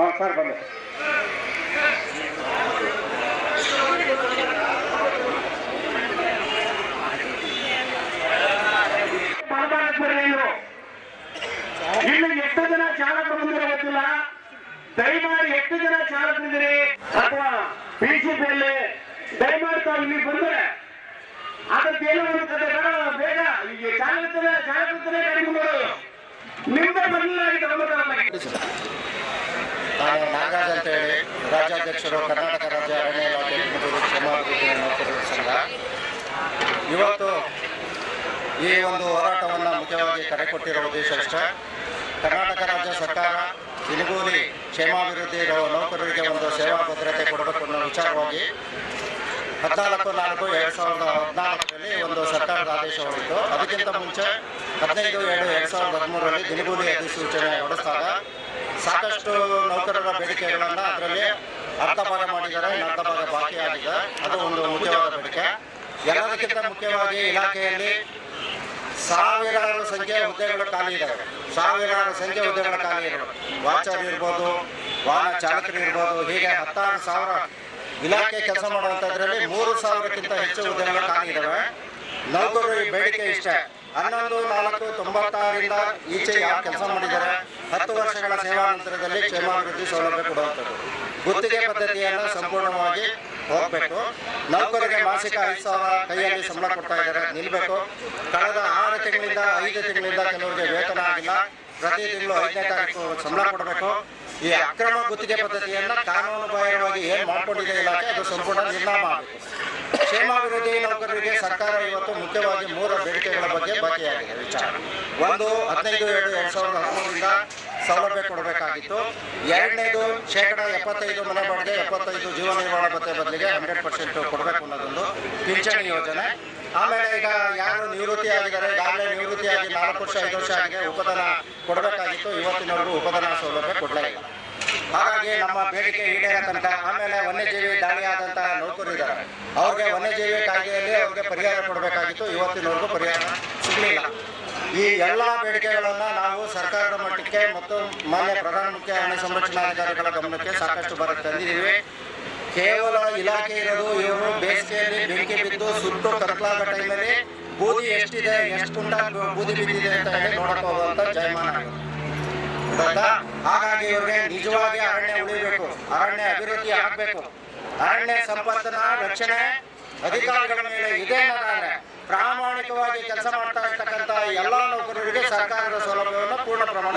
ಹಾಂ, ಸರ್ ಬಂದೆ ಇಲ್ಲಿ ಎಷ್ಟು ಜನ ಚಾಲಕರು ಬಂದಿರೋ ಗೊತ್ತಿಲ್ಲ? ದಯಮಾಡಿ ಎಷ್ಟು ಜನ ಚಾಲಕರಿದ್ದೀರಿ ಅಥವಾ ಪಿ ಸಿ ಪಿಯಲ್ಲಿ ದಯಮಾಡಿ ತಾವು ಇಲ್ಲಿ ಬಂದರೆ ಅದಕ್ಕೇನೋ ಒಂದು ಕತೆ ಬೇಡ ಬೇಗ ಈಗ ಚಾಲಕರ ಚಾಲಕರೇ ಗಾಡಿ ನಿಮ್ದೇ ಬಂದಿಲ್ಲ ನಾನು ನಾಗರಾಜ್ ಅಂತ ಹೇಳಿ ರಾಜ್ಯಾಧ್ಯಕ್ಷರು ಕರ್ನಾಟಕ ರಾಜ್ಯ ಅರಣ್ಯ ಇಲಾಖೆ ನೌಕರರ ಸಂಘ. ಇವತ್ತು ಈ ಒಂದು ಹೋರಾಟವನ್ನು ಮುಖ್ಯವಾಗಿ ಕರೆ ಕೊಟ್ಟಿರೋ ಉದ್ದೇಶ ಇಷ್ಟೇ ಕರ್ನಾಟಕ ರಾಜ್ಯ ಸರ್ಕಾರ ಇನುಗೂಲಿ ಕ್ಷೇಮಾಭಿವೃದ್ಧಿ ನೌಕರರಿಗೆ ಒಂದು ಸೇವಾ ಭದ್ರತೆ ಕೊಡಬೇಕು ಅನ್ನೋ ವಿಚಾರವಾಗಿ ಹದಿನಾಲ್ಕು ನಾಲ್ಕು ಎರಡು ಸಾವಿರದ ಹದಿನಾಲ್ಕರಲ್ಲಿ ಒಂದು ಸರ್ಕಾರದ ಆದೇಶ ಹೊರಡಿತು ಅದಕ್ಕಿಂತ ಮುಂಚೆ ಹದಿನೈದು ಏಳು ಎರಡು ಸಾವಿರದ ಹದಿಮೂರರಲ್ಲಿ ದಿನಗೂಲಿ ಅಧಿಸೂಚನೆ ಹೊರಡಿಸಿದಾಗ ಸಾಕಷ್ಟು ನೌಕರರ ಬೇಡಿಕೆಗಳನ್ನು ಅದರಲ್ಲಿ ಅರ್ಧ ಭಾಗ ಮಾಡಿದ್ದಾರೆ ಅರ್ಧ ಭಾಗ ಬಾಕಿ ಆಗಿದೆ. ಅದು ಒಂದು ಮುಖ್ಯವಾದ ಬೇಡಿಕೆ. ಎಲ್ಲದಕ್ಕಿಂತ ಮುಖ್ಯವಾಗಿ ಇಲಾಖೆಯಲ್ಲಿ ಸಾವಿರಾರು ಸಂಖ್ಯೆ ಹುದ್ದೆಗಳು ಖಾಲಿ ಇದ್ದಾವೆ ಸಾವಿರಾರು ಸಂಖ್ಯೆ ಹುದ್ದೆಗಳು ಖಾಲಿ ಇದ್ದಾವೆ ವಾಚರ್ ಇರ್ಬೋದು, ವಾಹನ ಚಾಲಕರು ಇರ್ಬೋದು, ಹೀಗೆ ಹತ್ತಾರು ಸಾವಿರ ಇಲಾಖೆ ಕೆಲಸ ಮಾಡುವಂಥದ್ರಲ್ಲಿ ಮೂರು ಸಾವಿರಕ್ಕಿಂತ ಹೆಚ್ಚು ಹುದ್ದೆಗಳು ಖಾಲಿ ಇದ್ದಾವೆ ನೌಕರರು ಬೇಡಿಕೆ ಇಷ್ಟೇ. ಹನ್ನೊಂದು, ನಾಲ್ಕು, ತೊಂಬತ್ತಾರರಿಂದ ಈಚೆ ಯಾವ ಕೆಲಸ ಮಾಡಿದ್ದಾರೆ? ಹತ್ತು ವರ್ಷಗಳ ಸೇವಾ ನಂತರದಲ್ಲಿ ಕ್ಷೇಮಾಭಿವೃದ್ಧಿ ಸೌಲಭ್ಯ ಕೊಡುವಂಥದ್ದು. ಗುತ್ತಿಗೆ ಪದ್ಧತಿಯನ್ನು ಸಂಪೂರ್ಣವಾಗಿ ಹೋಗಬೇಕು. ನೌಕರಿಗೆ ಮಾಸಿಕ ಐದು ಸಾವಿರ ಕೈಯಲ್ಲಿ ಸಂಬಳ ಕೊಡ್ತಾ ಇದ್ದಾರೆ ನಿಲ್ಲಬೇಕು ಕಳೆದ ಆರು ತಿಂಗಳಿಂದ, ಐದು ತಿಂಗಳಿಂದ ಕೆಲವರಿಗೆ ವೇತನ ಆಗಿಲ್ಲ. ಪ್ರತಿ ತಿಂಗಳು ಐದನೇ ತಾರೀಕು ಸಂಬಳ ಕೊಡಬೇಕು. ಈ ಅಕ್ರಮ ಗುತ್ತಿಗೆ ಪದ್ಧತಿಯನ್ನು ಕಾನೂನುಬಾಹಿರವಾಗಿ ಏನು ಮಾಡಿಕೊಂಡಿದೆ ಇಲಾಖೆ, ಅದು ಸಂಪೂರ್ಣ ನಿರ್ಣಾಮ ಮಾಡಬೇಕು ಕ್ಷೇಮಾಭಿವೃದ್ಧಿ ನೌಕರರಿಗೆ ಸರ್ಕಾರ ಇವತ್ತು ಮುಖ್ಯವಾಗಿ ಮೂರು ಬೇಡಿಕೆಗಳ ಬಗ್ಗೆ ಬಾಕಿಯಾಗಿದೆ ವಿಚಾರ. ಒಂದು, ಹದಿನೈದು ಏಳು ಎರಡು ಸಾವಿರದ ಹದಿಮೂರರಿಂದ ಸೌಲಭ್ಯ ಕೊಡಬೇಕಾಗಿತ್ತು. ಎರಡನೇದು, ಶೇಕಡ ಎಪ್ಪತ್ತೈದು ಮನೆ ಬಾಡಿಗೆ, ಎಪ್ಪತ್ತೈದು ಜೀವ ನಿರ್ವಹಣಾ ಭತ್ತೆ ಬದಲಿಗೆ ಹಂಡ್ರೆಡ್ ಪರ್ಸೆಂಟ್ ಕೊಡಬೇಕು ಅನ್ನೋದೊಂದು ಪಿಂಚಣಿ ಯೋಜನೆ. ಆಮೇಲೆ ಈಗ ಯಾರು ನಿವೃತ್ತಿ ಆಗಿದ್ದಾರೆ, ಈಗಾಗಲೇ ನಿವೃತ್ತಿಯಾಗಿ ನಾಲ್ಕು ವರ್ಷ, ಐದು ವರ್ಷ ಆಗಿದೆ ಉಪದಾನ ಕೊಡಬೇಕಾಗಿತ್ತು. ಇವತ್ತಿನವರೆಗೂ ಉಪದಾನ ಸೌಲಭ್ಯ ಕೊಡಲೇ ಹಾಗಾಗಿ ನಮ್ಮ ಬೇಡಿಕೆ ಈಡೇರೋ ತನಕ ಆಮೇಲೆ ವನ್ಯಜೀವಿ ದಾಳಿಯಾದಂತಹ ನೌಕರರು ಇದ್ದಾರೆ ಅವ್ರಿಗೆ ವನ್ಯಜೀವಿ ಕಾಯ್ದೆಯಲ್ಲಿ ಅವ್ರಿಗೆ ಪರಿಹಾರ ಕೊಡಬೇಕಾಗಿತ್ತು. ಇವತ್ತಿನವರೆಗೂ ಪರಿಹಾರ ಸಿಗಲಿಲ್ಲ. ಈ ಎಲ್ಲ ಬೇಡಿಕೆಗಳನ್ನು ನಾವು ಸರ್ಕಾರದ ಮಟ್ಟಕ್ಕೆ ಮತ್ತು ಮಾನ್ಯ ಪ್ರಧಾನ ಮುಖ್ಯ ಅರಣ್ಯ ಸಂರಕ್ಷಣಾಧಿಕಾರಿಗಳ ಗಮನಕ್ಕೆ ಸಾಕಷ್ಟು ಬಾರಿ ತಂದಿದ್ದೀವಿ. ಕೇವಲ ಇಲಾಖೆ ಇರೋದು ಇವರು ಬೇಸಿಗೆಯಲ್ಲಿ ಬೆಂಕಿ ಬಿದ್ದು ಸುಟ್ಟು ಕತ್ಲಾದ ಟೈಮಲ್ಲಿ ಬೂದಿ ಎಷ್ಟಿದೆ, ಎಷ್ಟು ಬೂದಿ ಬಿದ್ದಿದೆ ಅಂತ ಹೇಳಿ ನೋಡಕ್ಕೆ ಹೋಗುವಂಥ ಜಯಮಾನ ಗೊತ್ತಾ? ಹಾಗಾಗಿ ಇವ್ರಿಗೆ ನಿಜವಾಗಿ ಅರಣ್ಯ ಉಳಿಬೇಕು ಅರಣ್ಯ ಅಭಿವೃದ್ಧಿ ಆಗಬೇಕು. ಅರಣ್ಯ ಸಂಪತ್ತನ್ನ ರಕ್ಷಣೆ ಅಧಿಕಾರಿಗಳ ಮೇಲೆ ಇದೆ ಅನ್ನೋದಾದ್ರೆ ಪ್ರಾಮಾಣಿಕವಾಗಿ ಕೆಲಸ ಮಾಡ್ತಾ ಇರ್ತಕ್ಕಂತ ಎಲ್ಲ ನೌಕರರಿಗೆ ಸರ್ಕಾರದ ಸೌಲಭ್ಯವನ್ನು ಪೂರ್ಣ ಪ್ರಮಾಣ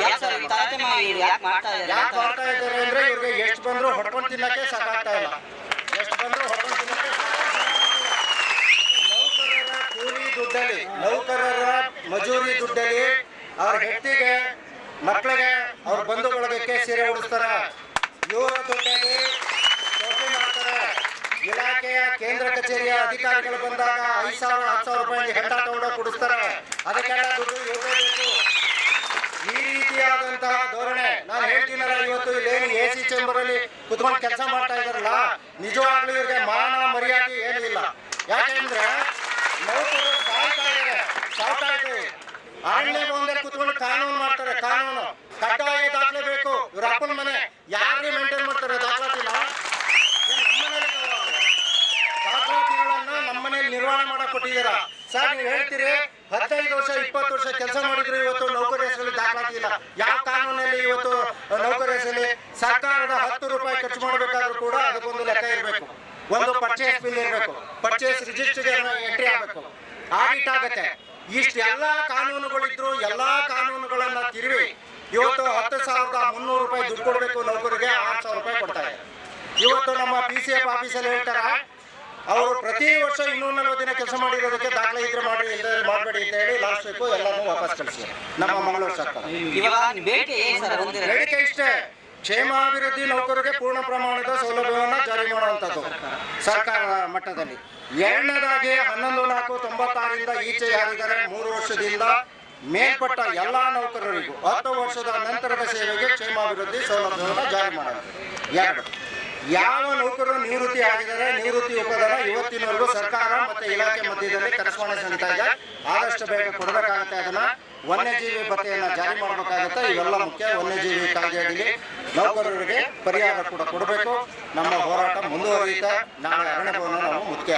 ಯಾಕೆ ಮಾಡ್ತಾ ಇದ್ದಾರೆ ಅಂದ್ರೆ ಇವ್ರಿಗೆ ಎಷ್ಟು ಬಂದ್ರು ಹೊಡ್ಕೊಂಡು ತಿನ್ನಕ್ಕೆ ಸಾಕಾಗ್ತಾ ಇಲ್ಲ. ಎಷ್ಟು ಬಂದ್ರು ಹೊಡ್ಕೊಂಡು ತಿನ್ನಕ್ಕೆ ನೌಕರರ ಕೂಲಿ ದುಡ್ಡಲ್ಲಿ ನೌಕರರ ಮಜೂರಿ ದುಡ್ಡಲ್ಲಿ ಅವ್ರ ಹೆಂಡತಿಗೆ ಮಕ್ಕಳಿಗೆ ಅವ್ರ ಬಂಧು ಬಳಗಕ್ಕೆ ಸೀರೆ ಉಡಿಸ್ತಾರೆ. ಇವರ ಜೊತೆಯಲ್ಲಿ ಮಾಡ್ತಾರೆ. ಇಲಾಖೆಯ ಕೇಂದ್ರ ಕಚೇರಿಯ ಅಧಿಕಾರಿಗಳು ಬಂದಾಗ ಐದು ಸಾವಿರ, ಹತ್ತು ಸಾವಿರ ರೂಪಾಯಿ ಹೆಂಡ ತಗೊಂಡೋಗಿ ಕೊಡಿಸ್ತಾರೆ. ಅದಕ್ಕೆಲ್ಲ ದುಡ್ಡು ಯೋಗಬೇಕು ಈ ರೀತಿಯಾದಂತಹ ಧೋರಣೆ ನಾನು ಹೇಳ್ತೀನಲ್ಲ, ಇವತ್ತು ಇಲ್ಲೇನು ಎ ಸಿ ಚೇಂಬರ್ ಅಲ್ಲಿ ಕುತ್ಕೊಂಡು ಕೆಲಸ ಮಾಡ್ತಾ ಇದಾರಲ್ಲ ನಿಜವಾಗ್ಲೂ ಇವರಿಗೆ ಮಾನ ಮರ್ಯಾದೆ ಏನೂ ಇಲ್ಲ ಯಾಕೆಂದ್ರೆ ನೌಕರರು ಸಾಯ್ತಾ ಇದ್ದಾರೆ ಸಾಯ್ತಾ ಇದ್ದೀವಿ ಅರಣ್ಯ ಭವನದಲ್ಲಿ ಕುತ್ಕೊಂಡು ಕಾನೂನು ಮಾಡ್ತಾರೆ, ಕಾನೂನು. ಕಡ್ಡಾಯ ದಾಖಲೆ ಬೇಕು. ಇವ್ರ ಅಪ್ಪನ ಮನೆ. ಯಾರಿಗೆ ಮೇಂಟೈನ್ ಮಾಡ್ತಾರೆ ದಾಖಲಾತಿನ? ದಾಖಲಾತಿಗಳನ್ನ ನಮ್ಮ ಮನೇಲಿ ನಿರ್ವಹಣೆ ಮಾಡಕ್ ಕೊಟ್ಟಿದ್ದೀರಾ? ಸರ್, ನೀವು ಹೇಳ್ತೀರಿ, ಹದಿನೈದು ವರ್ಷ, ಇಪ್ಪತ್ತು ವರ್ಷ ಕೆಲಸ ಮಾಡಿದ್ರು ಇವತ್ತು ನೌಕರಿ ಹೆಸರಲ್ಲಿ ದಾಖಲಾತಿ ಇಲ್ಲ. ಯಾವ ಕಾನೂನಲ್ಲಿ ಇವತ್ತು ನೌಕರಿ ಹೆಸರಲ್ಲಿ ಸರ್ಕಾರದ ಹತ್ತು ರೂಪಾಯಿ ಖರ್ಚು ಮಾಡಬೇಕಾದ್ರೂ ಕೂಡ ಅದಕ್ಕೊಂದು ಲೆಕ್ಕ ಇರಬೇಕು. ಒಂದು ಪರ್ಚೇಸ್ ಬಿಲ್ ಇರಬೇಕು. ಪರ್ಚೇಸ್ ರಿಜಿಸ್ಟರ್ಗೆ ಎಂಟ್ರಿ ಆಗಬೇಕು. ಆಡಿಟ್ ಆಗತ್ತೆ. ಇಷ್ಟೆಲ್ಲ ಕಾನೂನುಗಳಿದ್ರು ಎಲ್ಲಾ ಕಾನೂನುಗಳನ್ನ ತಿರುವಿ ಇವತ್ತು ಹತ್ತು ಸಾವಿರದ ಮುನ್ನೂರು ರೂಪಾಯಿ ದುಡ್ಡು ಕೊಡಬೇಕು ನೌಕರಿಗೆ ಆರು ಸಾವಿರ ರೂಪಾಯಿ ಕೊಡ್ತಾರೆ. ಇವತ್ತು ನಮ್ಮ ಪಿ ಸಿ ಎಫ್ ಆಫೀಸಲ್ಲಿ ಹೇಳ್ತಾರೆ ಅವರು ಪ್ರತಿ ವರ್ಷ ಇನ್ನೂರ ನಲವತ್ತು ದಿನ ಕೆಲಸ ಮಾಡಿರೋದಕ್ಕೆ ದಾಖಲೆ ಇದ್ರೆ ಮಾಡಿ ಮಾಡಬೇಡಿ ಅಂತ ಹೇಳಿ ಲಾಸ್ಟ್ ವೀಕು ಎಲ್ಲಾನು ವಾಪಸ್ ಕಳಿಸಿ ನಮ್ಮ ಮಂಗಳೂರು ಸರ್ಕಾರ. ಬೇಡಿಕೆ ಇಷ್ಟೇ. ಕ್ಷೇಮಾಭಿವೃದ್ಧಿ ನೌಕರರಿಗೆ ಪೂರ್ಣ ಪ್ರಮಾಣದ ಸೌಲಭ್ಯವನ್ನು ಜಾರಿ ಮಾಡುವಂಥದ್ದು ಸರ್ಕಾರ ಮಟ್ಟದಲ್ಲಿ. ಎರಡನೇದಾಗಿ ಹನ್ನೊಂದು ನಾಲ್ಕು ತೊಂಬತ್ತಾರರಿಂದ ಈಚೆ ಯಾರಿದ್ದಾರೆ, ಮೂರು ವರ್ಷದಿಂದ ಮೇಲ್ಪಟ್ಟ ಎಲ್ಲ ನೌಕರರಿಗೂ ಹತ್ತು ವರ್ಷದ ನಂತರದ ಸೇವೆಗೆ ಕ್ಷೇಮಾಭಿವೃದ್ಧಿ ಸೌಲಭ್ಯವನ್ನು ಜಾರಿ ಮಾಡೋದು ಎರಡು, ಯಾವ ನೌಕರರು ನಿವೃತ್ತಿ ಆಗಿದ್ದಾರೆ, ನಿವೃತ್ತಿ ಉಪದಾನ ಇವತ್ತಿನವರೆಗೂ ಸರ್ಕಾರ ಮತ್ತೆ ಇಲಾಖೆ ಮಧ್ಯದಲ್ಲಿ ಕರೆಸ್ಪಾಂಡೆನ್ಸ್ ನಡೀತಾ ಇದೆ. ಆದಷ್ಟು ಬೇಗ ಕೊಡಬೇಕಾಗುತ್ತೆ ಅದನ್ನ. ವನ್ಯಜೀವಿ ಭತ್ತೆಯನ್ನ ಜಾರಿ ಮಾಡಬೇಕಾಗುತ್ತೆ. ಇವೆಲ್ಲ ಮುಖ್ಯ ವನ್ಯಜೀವಿ ಕಾಯ್ದೆಯಲ್ಲಿ ನೌಕರರಿಗೆ ಪರಿಹಾರ ಕೂಡ ಕೊಡಬೇಕು. ನಮ್ಮ ಹೋರಾಟ ಮುಂದುವರಿಯುತ್ತೆ. ನಾಳೆ ಅರಣ್ಯ ಭವನ ನಾವು ಮುಖ್ಯ